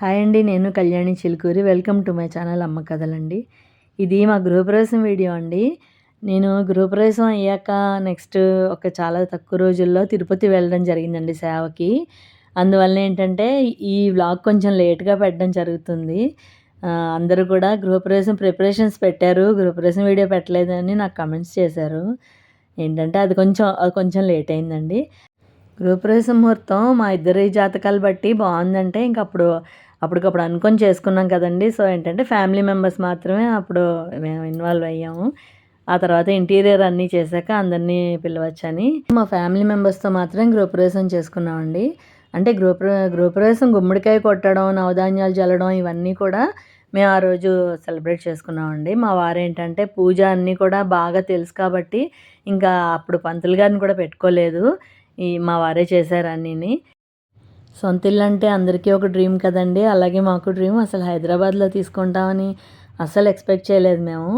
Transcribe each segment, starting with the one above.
Hi అండి నేను Kalyani Chilukuri. Welcome to my channel అమ్మ కథలండి. ఇది మా గృహప్రవేశం వీడియో అండి. నేను గృహప్రవేశం అయ్యాక నెక్స్ట్ ఒక చాలా తక్కువ రోజుల్లో తిరుపతి వెళ్ళడం జరిగిందండి సేవకి. అందువల్ల ఏంటంటే ఈ వ్లాగ్ కొంచెం లేట్గా పెట్టడం జరుగుతుంది. అందరూ కూడా గృహప్రవేశం ప్రిపరేషన్స్ పెట్టారు. గృహప్రవేశం వీడియో పెట్టలేదని నాకు కమెంట్స్ చేశారు. ఏంటంటే అది కొంచెం అది కొంచెం లేట్ అయిందండి. గృహప్రవేశ ముహూర్తం మా ఇద్దరి జాతకాలు బట్టి బాగుందంటే ఇంక అప్పుడు అప్పటికప్పుడు అనుకొని చేసుకున్నాం కదండి. సో ఏంటంటే ఫ్యామిలీ మెంబర్స్ మాత్రమే అప్పుడు మేము ఇన్వాల్వ్ అయ్యాము. ఆ తర్వాత ఇంటీరియర్ అన్నీ చేశాక అందరినీ పిలవచ్చని. మా ఫ్యామిలీ మెంబర్స్తో మాత్రం గృహప్రవేశం చేసుకున్నామండి. అంటే గృహప్ర గృహప్రవేశం గుమ్మడికాయ కొట్టడం నవధాన్యాలు చల్లడం ఇవన్నీ కూడా మేము ఆ రోజు సెలబ్రేట్ చేసుకున్నామండి. మా వారు ఏంటంటే పూజ అన్నీ కూడా బాగా తెలుసు కాబట్టి ఇంకా అప్పుడు పంతులు గారిని కూడా పెట్టుకోలేదు. ఈ మా వారే చేశారు అన్నీని. సొంత ఇల్లు అంటే అందరికీ ఒక డ్రీమ్ కదండి. అలాగే మాకు డ్రీమ్ అసలు హైదరాబాద్లో తీసుకుంటామని అస్సలు ఎక్స్పెక్ట్ చేయలేదు మేము.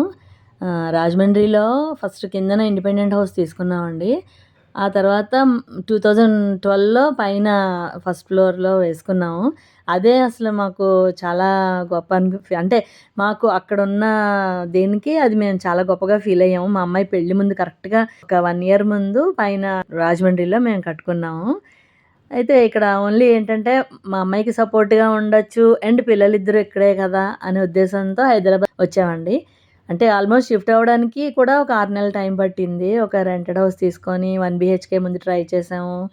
రాజమండ్రిలో ఫస్ట్ కిందన ఇండిపెండెంట్ హౌస్ తీసుకున్నామండి. ఆ తర్వాత టూ థౌజండ్ ట్వెల్వ్లో పైన ఫస్ట్ ఫ్లోర్లో వేసుకున్నాము. అదే అసలు మాకు చాలా గొప్ప అనిపి అంటే మాకు అక్కడ ఉన్న దేనికి అది మేము చాలా గొప్పగా ఫీల్ అయ్యాము. మా అమ్మాయి పెళ్ళి ముందు కరెక్ట్గా ఒక వన్ ఇయర్ ముందు పైన రాజమండ్రిలో మేము కట్టుకున్నాము. అయితే ఇక్కడ ఓన్లీ ఏంటంటే మా అమ్మాయికి సపోర్ట్గా ఉండొచ్చు అండ్ పిల్లలిద్దరూ ఇక్కడే కదా అనే ఉద్దేశంతో హైదరాబాద్ వచ్చామండి. అంటే ఆల్మోస్ట్ షిఫ్ట్ అవ్వడానికి కూడా ఒక ఆరు నెలల టైం పట్టింది. ఒక రెంటెడ్ హౌస్ తీసుకొని వన్ బిహెచ్కే ముందు ట్రై చేసాము.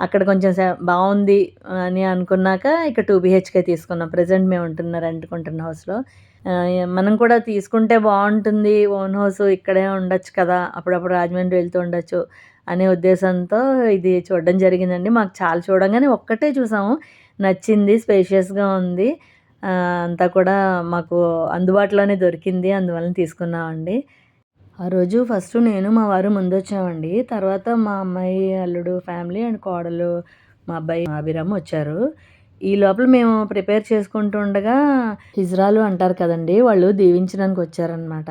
అక్కడ కొంచెం సే- బాగుంది అని అనుకున్నాక ఇక టూ బిహెచ్కే తీసుకున్నాం. ప్రజెంట్ మేము ఉంటున్న రెంట్కుంటున్న హౌస్లో మనం కూడా తీసుకుంటే బాగుంటుంది. ఓన్ హౌస్ ఇక్కడే ఉండొచ్చు కదా. అప్పుడప్పుడు రాజమండ్రి వెళ్తూ ఉండొచ్చు. అనే ఉద్దేశంతో ఇది చూడడం జరిగిందండి. మాకు చాలా చూడంగానే ఒక్కటే చూసాము. నచ్చింది స్పేషియస్గా ఉంది. అంతా కూడా మాకు అందుబాటులోనే దొరికింది. అందువలన తీసుకున్నామండి. ఆ రోజు ఫస్ట్ నేను మా వారు ముందు వచ్చామండి తర్వాత మా అమ్మాయి అల్లుడు ఫ్యామిలీ అండ్ కోడలు మా అబ్బాయి అభిరామ్ వచ్చారు. ఈ లోపల మేము ప్రిపేర్ చేసుకుంటూ ఉండగా హిజ్రాలు అంటారు కదండి వాళ్ళు దీవించడానికి వచ్చారనమాట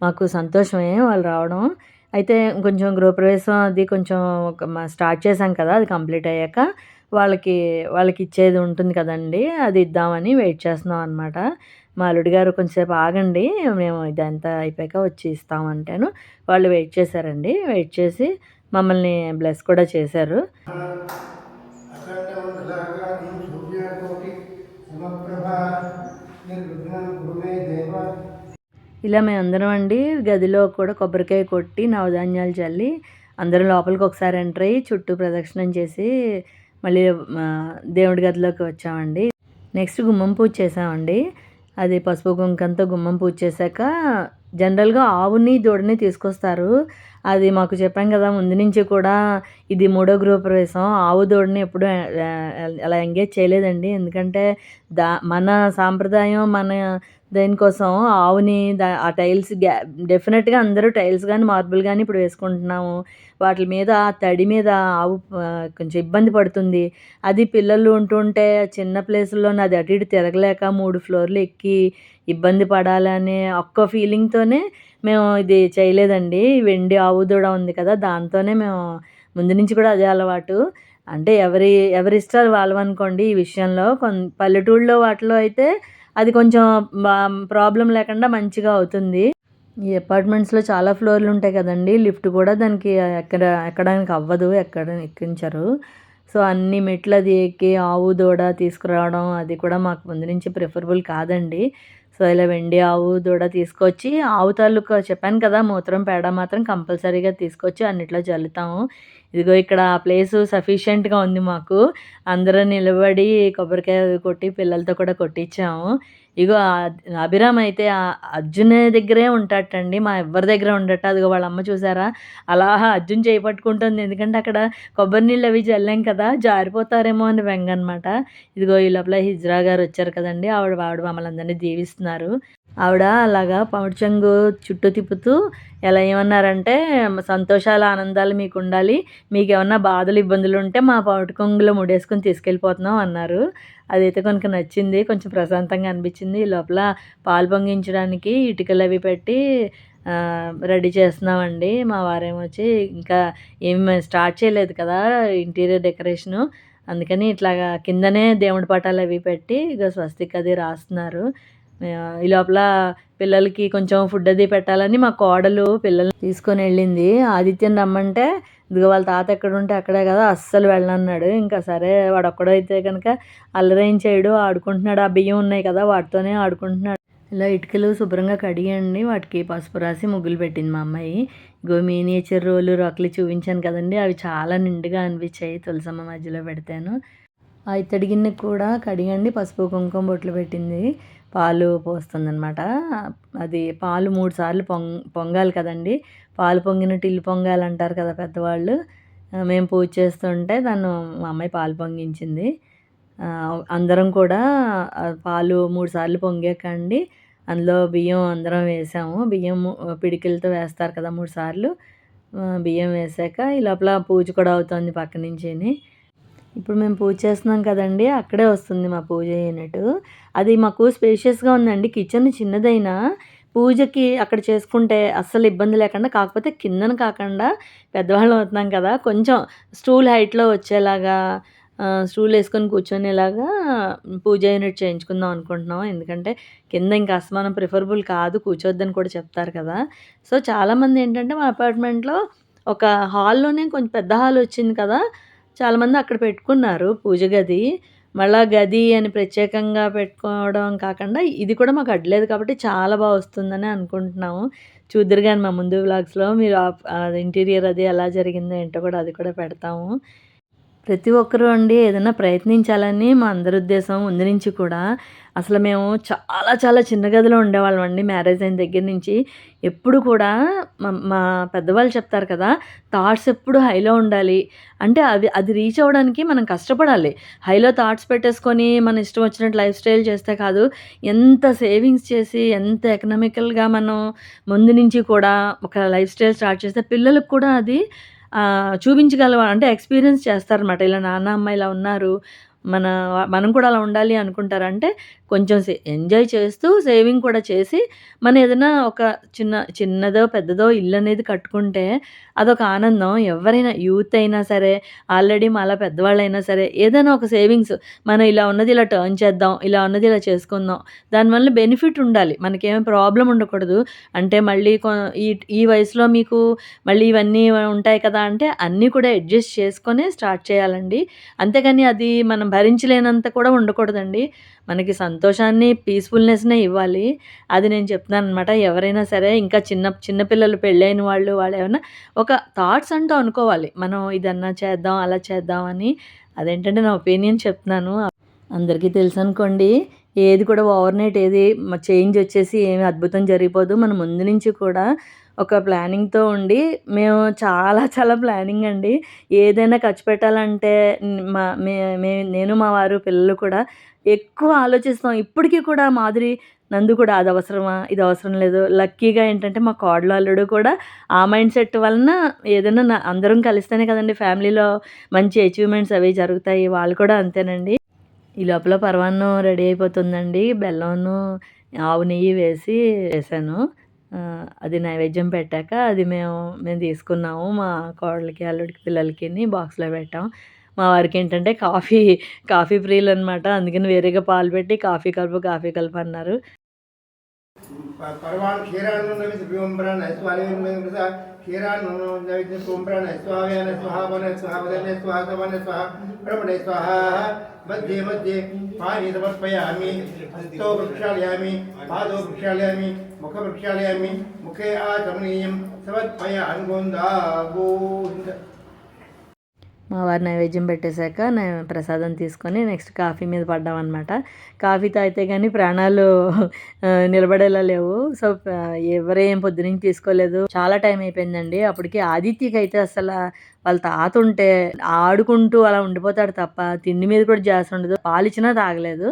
మాకు సంతోషమే వాళ్ళు రావడం. అయితే కొంచెం గృహప్రవేశం అది కొంచెం ఒక స్టార్ట్ చేశాం కదా అది కంప్లీట్ అయ్యాక వాళ్ళకి వాళ్ళకి ఇచ్చేది ఉంటుంది కదండి అది ఇద్దామని వెయిట్ చేస్తున్నాం అనమాట మా అల్లుడి గారు కొంచెంసేపు ఆగండి మేము ఇదంతా అయిపోయాక వచ్చి ఇస్తామంటాను వాళ్ళు వెయిట్ చేశారండి వెయిట్ చేసి మమ్మల్ని బ్లెస్ కూడా చేశారు. ఇలా మేము అందరం అండి గదిలో కూడా కొబ్బరికాయ కొట్టి నవధాన్యాలు చల్లి అందరం లోపలికి ఒకసారి ఎంటర్ అయ్యి చుట్టూ ప్రదక్షిణం చేసి మళ్ళీ దేవుడి గదిలోకి వచ్చామండి. నెక్స్ట్ గుమ్మం పూజ చేసామండి. అది పసుపు కుంకంతో గుమ్మం పూజ చేశాక జనరల్గా ఆవుని దూడని తీసుకొస్తారు. అది మాకు చెప్పాం కదా ముందు నుంచి కూడా ఇది మూడో గృహప్రవేశం. ఆవు దూడని ఎప్పుడు అలా ఎంగేజ్ చేయలేదండి. ఎందుకంటే దా మన సాంప్రదాయం మన దేనికోసం? ఆవుని దా ఆ టైల్స్ గ్యా డెఫినెట్గా అందరూ టైల్స్ కానీ మార్బుల్ కానీ ఇప్పుడు వేసుకుంటున్నాము. వాటి మీద తడి మీద ఆవు కొంచెం ఇబ్బంది పడుతుంది. అది పిల్లలు ఉంటుంటే చిన్న ప్లేసుల్లో అది అటు ఇటు తిరగలేక మూడు ఫ్లోర్లు ఎక్కి ఇబ్బంది పడాలనే ఒక్క ఫీలింగ్తోనే మేము ఇది చేయలేదండి. వెండి ఆవు దూడ ఉంది కదా దాంతోనే మేము ముందు నుంచి కూడా అదే అలవాటు. అంటే ఎవరి ఎవరి ఇష్టాలు వాళ్ళవనుకోండి ఈ విషయంలో. కొన్ పల్లెటూళ్ళలో వాటిలో అయితే అది కొంచెం ప్రాబ్లం లేకుండా మంచిగా అవుతుంది. ఈ అపార్ట్మెంట్స్లో చాలా ఫ్లోర్లు ఉంటాయి కదండి. లిఫ్ట్ కూడా దానికి ఎక్కడ ఎక్కడానికి అవ్వదు ఎక్కడ ఎక్కించరు. సో అన్ని మెట్లు అది ఎక్కి ఆవు దూడ తీసుకురావడం అది కూడా మాకు ముందు నుంచి ప్రిఫరబుల్ కాదండి. సో ఇలా వెండి ఆవు దూడ తీసుకొచ్చి ఆవు తాలూకా చెప్పాను కదా మూత్రం పేడ మాత్రం కంపల్సరీగా తీసుకొచ్చి అన్నిట్లో చల్లుతాము ఇదిగో ఇక్కడ ఆ ప్లేస్ సఫిషియెంట్గా ఉంది మాకు. అందరూ నిలబడి కొబ్బరికాయ కొట్టి పిల్లలతో కూడా కొట్టించాము. ఇగో అభిరామ్ అయితే అర్జున్ దగ్గరే ఉంటాటండి మా ఎవరి దగ్గర ఉండట. అదిగో వాళ్ళ అమ్మ చూసారా? అలా అర్జున్ చేయి పట్టుకుంటుంది. ఎందుకంటే అక్కడ కొబ్బరి నీళ్ళు అవి చల్లాం కదా జారిపోతారేమో అని బెంగ అనమాట ఇదిగో ఈ లోపల హిజ్రా గారు వచ్చారు కదండి. ఆవిడ ఆవిడ మమ్మల్ని అందరినీ దీవిస్తున్నారు. ఆవిడ అలాగా పమిడి చెంగు చుట్టూ తిప్పుతూ ఎలా ఏమన్నారంటే సంతోషాలు ఆనందాలు మీకు ఉండాలి మీకు ఏమన్నా బాధలు ఇబ్బందులు ఉంటే మా పమిడి కొంగులో ముడేసుకొని తీసుకెళ్ళిపోతున్నాం అన్నారు. అదైతే కనుక నచ్చింది కొంచెం ప్రశాంతంగా అనిపించింది. ఈ లోపల పాలు పొంగించడానికి ఇటుకలు అవి పెట్టి రెడీ చేస్తున్నామండి. మా వారేమో వచ్చి ఇంకా ఏమి స్టార్ట్ చేయలేదు కదా ఇంటీరియర్ డెకరేషను. అందుకని ఇట్లాగా కిందనే దేవుడి పటాలు అవి పెట్టి ఇక స్వస్తిక్ అది రాస్తున్నారు. ఈ లోపల పిల్లలకి కొంచెం ఫుడ్ అది పెట్టాలని మా కోడలు పిల్లల్ని తీసుకొని వెళ్ళింది. ఆదిత్యం రమ్మంటే ఇదిగో వాళ్ళ తాత ఎక్కడ ఉంటే అక్కడే కదా అస్సలు వెళ్ళన్నాడు ఇంకా సరే వాడు ఒక్కడైతే కనుక అల్లరేం చేయడు ఆడుకుంటున్నాడు. ఆ బియ్యం ఉన్నాయి కదా వాటితోనే ఆడుకుంటున్నాడు. ఇలా ఇటుకలు శుభ్రంగా కడిగండి. వాటికి పసుపు రాసి ముగ్గులు పెట్టింది మా అమ్మాయి. ఇగో మినియేచర్ రోలు రొక్కలు చూపించాను కదండి అవి చాలా నిండుగా అనిపించాయి తులసమ్మ మధ్యలో పెడతాను. ఆ ఇత్తడి గిన్నె కూడా కడిగండి పసుపు కుంకుమ బొట్లు పెట్టింది. పాలు పోస్తుందనమాట అది పాలు మూడు సార్లు పొంగ పొంగాలి కదండి. పాలు పొంగినట్టు ఇల్లు పొంగాలి అంటారు కదా పెద్దవాళ్ళు. మేము పూజ చేస్తుంటే తను మా అమ్మాయి పాలు పొంగించింది. అందరం కూడా పాలు మూడు సార్లు పొంగాకండి. అందులో బియ్యం అందరం వేసాము. బియ్యం పిడికిలతో వేస్తారు కదా మూడు సార్లు. బియ్యం వేసాక ఈ లోపల పూజ కూడా అవుతుంది పక్క నుంచి ఇప్పుడు మేము పూజ చేస్తున్నాం కదండి అక్కడే వస్తుంది మా పూజ యూనిట్ అది మాకు స్పేషియస్గా ఉందండి కిచెన్ చిన్నదైనా. పూజకి అక్కడ చేసుకుంటే అస్సలు ఇబ్బంది లేకుండా కాకపోతే కిందన కాకుండా పెద్దవాళ్ళం అవుతున్నాం కదా కొంచెం స్టూల్ హైట్లో వచ్చేలాగా స్టూల్ వేసుకొని కూర్చొనేలాగా పూజ యూనిట్ చేయించుకుందాం అనుకుంటున్నాం. ఎందుకంటే కింద ఇంకా అసమానం ప్రిఫరబుల్ కాదు కూర్చోద్దని కూడా చెప్తారు కదా. సో చాలామంది ఏంటంటే మా అపార్ట్మెంట్లో ఒక హాల్లోనే కొంచెం పెద్ద హాల్ వచ్చింది కదా చాలామంది అక్కడ పెట్టుకున్నారు పూజ గది. మళ్ళా గది అని ప్రత్యేకంగా పెట్టుకోవడం కాకుండా ఇది కూడా మాకు అడ్లేదు కాబట్టి చాలా బాగా వస్తుందని అనుకుంటున్నాము. చూద్దరు కానీ మా ముందు వ్లాగ్స్లో మీరు ఇంటీరియర్ అది ఎలా జరిగిందో ఏంటో కూడా అది కూడా పెడతాము. ప్రతి ఒక్కరూ అండి ఏదైనా ప్రయత్నించాలని మా అందరి ఉద్దేశం ముందు నుంచి కూడా. అసలు మేము చాలా చాలా చిన్న గదిలో ఉండేవాళ్ళం అండి మ్యారేజ్ అయిన దగ్గర నుంచి. ఎప్పుడు కూడా మా మా పెద్దవాళ్ళు చెప్తారు కదా థాట్స్ ఎప్పుడు హైలో ఉండాలి. అంటే అది అది రీచ్ అవ్వడానికి మనం కష్టపడాలి. హైలో థాట్స్ పెట్టేసుకొని మన ఇష్టం వచ్చినట్టు లైఫ్ స్టైల్ చేస్తే కాదు ఎంత సేవింగ్స్ చేసి ఎంత ఎకనామికల్గా మనం ముందు నుంచి కూడా ఒక లైఫ్ స్టైల్ స్టార్ట్ చేస్తే పిల్లలకు కూడా అది చూపించగలవా? అంటే ఎక్స్పీరియన్స్ చేస్తారనమాట ఇలా నాన్న అమ్మ ఇలా ఉన్నారు మన మనం కూడా అలా ఉండాలి అనుకుంటారు? అంటే కొంచెం సే ఎంజాయ్ చేస్తూ సేవింగ్ కూడా చేసి మనం ఏదైనా ఒక చిన్న చిన్నదో పెద్దదో ఇల్లు అనేది కట్టుకుంటే అదొక ఆనందం. ఎవరైనా యూత్ అయినా సరే ఆల్రెడీ మాలా పెద్దవాళ్ళైనా సరే ఏదైనా ఒక సేవింగ్స్ మనం ఇలా ఉన్నది ఇలా టర్న్ చేద్దాం ఇలా ఉన్నది ఇలా చేసుకుందాం దానివల్ల బెనిఫిట్ ఉండాలి. మనకేమీ ప్రాబ్లం ఉండకూడదు. అంటే మళ్ళీ కొ ఈ ఈ వయసులో మీకు మళ్ళీ ఇవన్నీ ఉంటాయి కదా అంటే అన్నీ కూడా అడ్జస్ట్ చేసుకొని స్టార్ట్ చేయాలండి. అంతేగాని అది మనం భరించలేనంత కూడా ఉండకూడదండి. మనకి సంతోషాన్ని పీస్ఫుల్నెస్నే ఇవ్వాలి. అది నేను చెప్తున్నాను అనమాట ఎవరైనా సరే ఇంకా చిన్న చిన్నపిల్లలు పెళ్ళైన వాళ్ళు వాళ్ళు ఏమైనా ఒక థాట్స్ అంటూ అనుకోవాలి. మనం ఇదన్నా చేద్దాం అలా చేద్దాం అని. అదేంటంటే నా ఒపీనియన్ చెప్తున్నాను. అందరికీ తెలుసు అనుకోండి ఏది కూడా ఓవర్ నైట్ ఏది చేంజ్ వచ్చేసి ఏమి అద్భుతం జరిగిపోదు. మన ముందు నుంచి కూడా ఒక ప్లానింగ్తో ఉండి మేము చాలా చాలా ప్లానింగ్ అండి. ఏదైనా ఖర్చు పెట్టాలంటే మా మే మే- నేను మా వారు పిల్లలు కూడా ఎక్కువ ఆలోచిస్తాం. ఇప్పటికీ కూడా మాదిరి నందు కూడా అది అవసరమా ఇది అవసరం లేదు. లక్కీగా ఏంటంటే మా కోడలు అల్లుడు కూడా ఆ మైండ్ సెట్ వలన ఏదైనా నా- అందరం కలిస్తేనే కదండి ఫ్యామిలీలో మంచి అచీవ్మెంట్స్ అవి జరుగుతాయి. వాళ్ళు కూడా అంతేనండి. ఈ లోపల పరమాన్నం రెడీ అయిపోతుందండి. బెల్లంను ఆవు నెయ్యి వేసి వేసాను. అది నైవేద్యం పెట్టాక అది మేము మేము తీసుకున్నాము మా కోడలికి అల్లుడికి పిల్లలకి బాక్స్లో పెట్టాం. మా వారికి ఏంటంటే కాఫీ కాఫీ ప్రియులు అనమాట అందుకని వేరేగా పాలు పెట్టి కాఫీ కలుపు కాఫీ కలుపు అన్నారు. परमान् क्षीरान्नवित् व्योम्ब्रान् ऐश्वर्येन कृता क्षीरान्नवित् सोम्ब्रान् ऐश्वर्येन स्वाहा वन स्वाहा वदने स्वाहा सवन स्वाहा प्रमणे स्वाहा मध्ये मध्ये पाणि समर्पयामि हस्तो प्रक्षालयामि पादौ प्रक्षालयामि मुख प्रक्षालयामि मुखे आ चमनीयम सबत समर्पयान् गोन्दा गोविन्द మా వారు నైవేద్యం పెట్టేశాక నేను ప్రసాదం తీసుకొని నెక్స్ట్ కాఫీ మీద పడ్డాం అనమాట కాఫీ తాగితే కానీ ప్రాణాలు నిలబడేలా లేవు. సో ఎవరేం పొద్దునుంచి తీసుకోలేదు. చాలా టైం అయిపోయిందండి. అప్పటికి ఆదిత్యకి అయితే అసలు వాళ్ళ తాత ఉంటే ఆడుకుంటూ అలా ఉండిపోతాడు తప్ప తిండి మీద కూడా జాస్ ఉండదు. పాలు ఇచ్చినా తాగలేదు.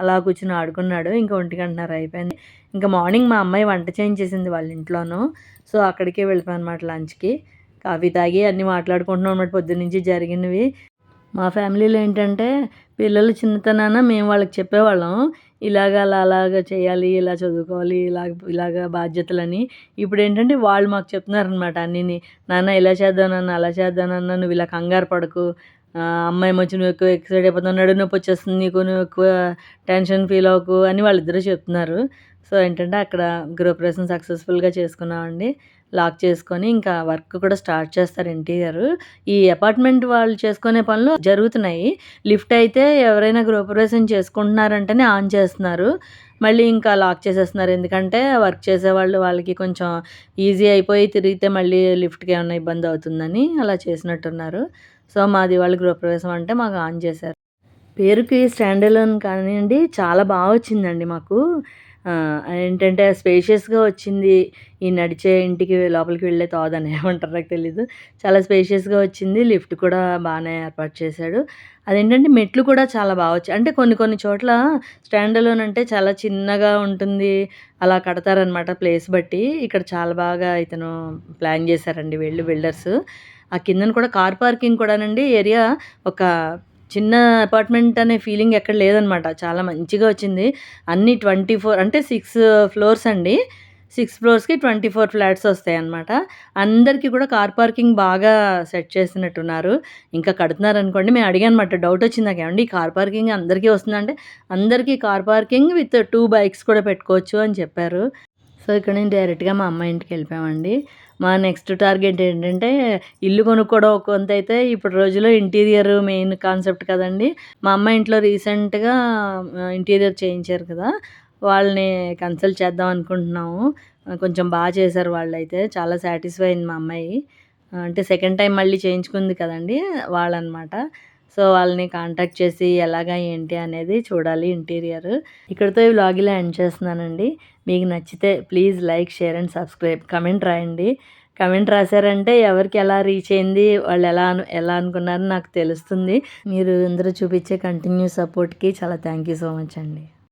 అలా కూర్చుని ఆడుకున్నాడు. ఇంకా ఒంటికి అంటున్నారు అయిపోయింది. ఇంకా మార్నింగ్ మా అమ్మాయి వంట చేయించేసింది వాళ్ళ ఇంట్లోనూ. సో అక్కడికే వెళ్ళిపోయాను అనమాట లంచ్కి. కాఫీ తాగి అన్నీ మాట్లాడుకుంటున్నాం అనమాట పొద్దున్నుంచి జరిగినవి. మా ఫ్యామిలీలో ఏంటంటే పిల్లలు చిన్నతనాన మేము వాళ్ళకి చెప్పేవాళ్ళం ఇలాగ అలా అలాగ చేయాలి ఇలా చదువుకోవాలి ఇలాగ ఇలాగ బాధ్యతలని. ఇప్పుడు ఏంటంటే వాళ్ళు మాకు చెప్తున్నారనమాట అన్నీ నాన్న ఇలా చేద్దానన్నా అలా చేద్దానన్నా నువ్వు ఇలా కంగారు పడకు. అమ్మాయి వచ్చి నువ్వు ఎక్కువ ఎక్సైట్ అయిపోతున్నావు నడు నొప్పి వచ్చేస్తుంది నీకు నువ్వు ఎక్కువ టెన్షన్ ఫీల్ అవ్వకు అని వాళ్ళిద్దరూ చెప్తున్నారు. సో ఏంటంటే అక్కడ గృహప్రవేశం సక్సెస్ఫుల్గా చేసుకున్నామండి. లాక్ చేసుకొని ఇంకా వర్క్ కూడా స్టార్ట్ చేస్తారు ఇంటీరియర్ ఈ అపార్ట్మెంట్ వాళ్ళు చేసుకునే పనులు జరుగుతున్నాయి. లిఫ్ట్ అయితే ఎవరైనా గృహప్రవేశం చేసుకుంటున్నారంటేనే ఆన్ చేస్తున్నారు. మళ్ళీ ఇంకా లాక్ చేసేస్తున్నారు. ఎందుకంటే వర్క్ చేసేవాళ్ళు వాళ్ళకి కొంచెం ఈజీ అయిపోయి తిరిగితే మళ్ళీ లిఫ్ట్కి ఏమైనా ఇబ్బంది అవుతుందని అలా చేసినట్టున్నారు. సో మాది వాళ్ళ గృహప్రవేశం అంటే మాకు ఆన్ చేశారు. పేరుకి స్టాండ్ అలోన్ కానివ్వండి చాలా బాగా వచ్చిందండి మాకు. ఏంటంటే స్పేషియస్గా వచ్చింది ఈ నడిచే ఇంటికి లోపలికి వెళ్ళే తోదని ఏమంటారు నాకు తెలీదు. చాలా స్పేషియస్గా వచ్చింది. లిఫ్ట్ కూడా బాగానే ఏర్పాటు చేశాడు. అదేంటంటే మెట్లు కూడా చాలా బాగా వచ్చాయి. అంటే కొన్ని కొన్ని చోట్ల స్టాండ్లోన్ అంటే చాలా చిన్నగా ఉంటుంది. అలా కడతారనమాట ప్లేస్ బట్టి. ఇక్కడ చాలా బాగా ఇతను ప్లాన్ చేశారండి వీళ్ళు బిల్డర్స్. ఆ కిందన కూడా కార్ పార్కింగ్ కూడానండి. ఏరియా ఒక చిన్న అపార్ట్మెంట్ అనే ఫీలింగ్ ఎక్కడ లేదనమాట. చాలా మంచిగా వచ్చింది. అన్ని ట్వంటీ ఫోర్ అంటే సిక్స్ ఫ్లోర్స్ అండి. సిక్స్ ఫ్లోర్స్కి ట్వంటీ ఫోర్ ఫ్లాట్స్ వస్తాయి అన్నమాట అందరికీ కూడా కార్ పార్కింగ్ బాగా సెట్ చేసినట్టున్నారు. ఇంకా కడుతున్నారు అనుకోండి మేము అడిగాను అనమాట డౌట్ వచ్చింది? నాకు ఏమండి ఈ కార్ పార్కింగ్ అందరికీ వస్తుందంటే అందరికీ car parking with two bikes కూడా పెట్టుకోవచ్చు అని చెప్పారు. సో ఇక్కడ నేను డైరెక్ట్గా మా అమ్మాయి ఇంటికి వెళ్ళిపోయామండి. మా నెక్స్ట్ టార్గెట్ ఏంటంటే ఇల్లు కొనుక్కోవడం కొంత అయితే ఇప్పుడు రోజుల్లో ఇంటీరియర్ మెయిన్ కాన్సెప్ట్ కదండి. మా అమ్మ ఇంట్లో రీసెంట్గా ఇంటీరియర్ చేయించారు కదా. వాళ్ళని కన్సల్ట్ చేద్దాం అనుకుంటున్నాము. కొంచెం బాగా చేశారు వాళ్ళైతే. చాలా సాటిస్ఫై అయింది మా అమ్మాయి. అంటే సెకండ్ టైం మళ్ళీ చేయించుకుంది కదండి వాళ్ళనమాట. సో వాళ్ళని కాంటాక్ట్ చేసి ఎలాగా ఏంటి అనేది చూడాలి ఇంటీరియర్. ఇక్కడితో ఈ వ్లాగ్ ఇలా ఎండ్ చేస్తున్నానండి. మీకు నచ్చితే please like share and subscribe. Comment రాయండి. కమెంట్ రాశారంటే ఎవరికి ఎలా రీచ్ అయింది వాళ్ళు ఎలా అను ఎలా అనుకున్నారో నాకు తెలుస్తుంది. మీరు అందరూ చూపించే కంటిన్యూ సపోర్ట్కి చాలా థ్యాంక్ యూ సో మచ్ అండి.